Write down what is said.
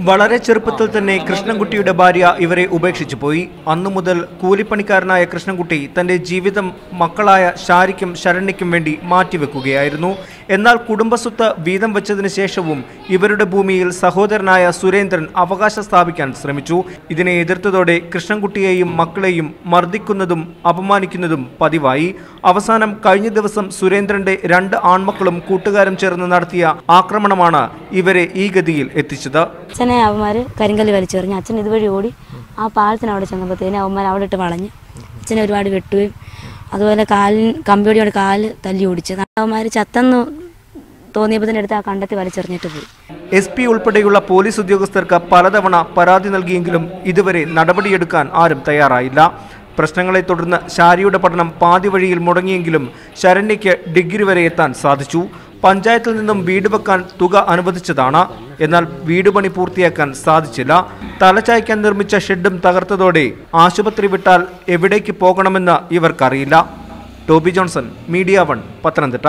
വളരെ ചെറുപ്പത്തിൽ തന്നെ കൃഷ്ണൻകുട്ടിയുടെ ഭാര്യ ഇവരെ ഉപേക്ഷിച്ചു പോയി. അന്നു മുതൽ കൂലിപ്പണിക്കാരനായ കൃഷ്ണൻകുട്ടി തന്റെ ജീവിതം മക്കളായ ഷാരിക്കും ശരണ്യയ്ക്കും വേണ്ടി മാറ്റിവെക്കുകയായിരുന്നു. എന്നാൽ കുടുംബസ്വത്ത് വീതം വെച്ചതിന് ശേഷവും ഇവരുടെ ഭൂമിയിൽ സഹോദരനായ സുരേന്ദ്രൻ അവകാശം സ്ഥാപിക്കാൻ ശ്രമിച്ചു. ഇതിനെ എതിർത്തതോടെ കൃഷ്ണൻകുട്ടിയെയും മക്കളെയും മർദ്ദിക്കുന്നതും അപമാനിക്കുന്നതും പതിവായി. അവസാനം കഴിഞ്ഞ ദിവസം സുരേന്ദ്രന്റെ രണ്ട് ആൺമക്കളും കൂട്ടുകാരും ചേർന്ന് നടത്തിയ ആക്രമണമാണ് ഇവരെ ഈ ഗതിയിൽ എത്തിച്ചത്. അച്ഛനെ അവന്മാർ കരിങ്കല്ല് വലിച്ചെറിഞ്ഞു അച്ഛൻ ഇതുവഴി ഓടി ആ പാലത്തിന് അവിടെ ചെന്നപ്പോഴത്തേന് അവന്മാർ അവിടെ ഇട്ട് വളഞ്ഞ്. അച്ഛനെ ഒരുപാട് വെട്ടുകയും അതുപോലെ കാലിന് കമ്പിയോടെ കാൽ തല്ലി ഓടിച്ച്. അവന്മാർ ചത്തെന്ന് തോന്നിയപ്പോൾ തന്നെ എടുത്ത് ആ കണ്ടെത്തി വലിച്ചെറിഞ്ഞിട്ട് പോയി. എസ് പി ഉൾപ്പെടെയുള്ള പോലീസ് ഉദ്യോഗസ്ഥർക്ക് പലതവണ പരാതി നൽകിയെങ്കിലും ഇതുവരെ നടപടിയെടുക്കാൻ ആരും തയ്യാറായില്ല. പ്രശ്നങ്ങളെ തുടർന്ന് ഷാരിയുടെ പഠനം പാതി വഴിയിൽ മുടങ്ങിയെങ്കിലും ശരണ്യയ്ക്ക് ഡിഗ്രി വരെ എത്താൻ സാധിച്ചു. പഞ്ചായത്തിൽ നിന്നും വീട് വെക്കാൻ തുക അനുവദിച്ചതാണ്. എന്നാൽ വീട് പണി പൂർത്തിയാക്കാൻ സാധിച്ചില്ല. തലചായ്ക്കാൻ നിർമ്മിച്ച ഷെഡും തകർത്തതോടെ ആശുപത്രി വിട്ടാൽ എവിടേക്ക് പോകണമെന്ന് ഇവർക്കറിയില്ല. Toby Johnson media one Pathanamthitta.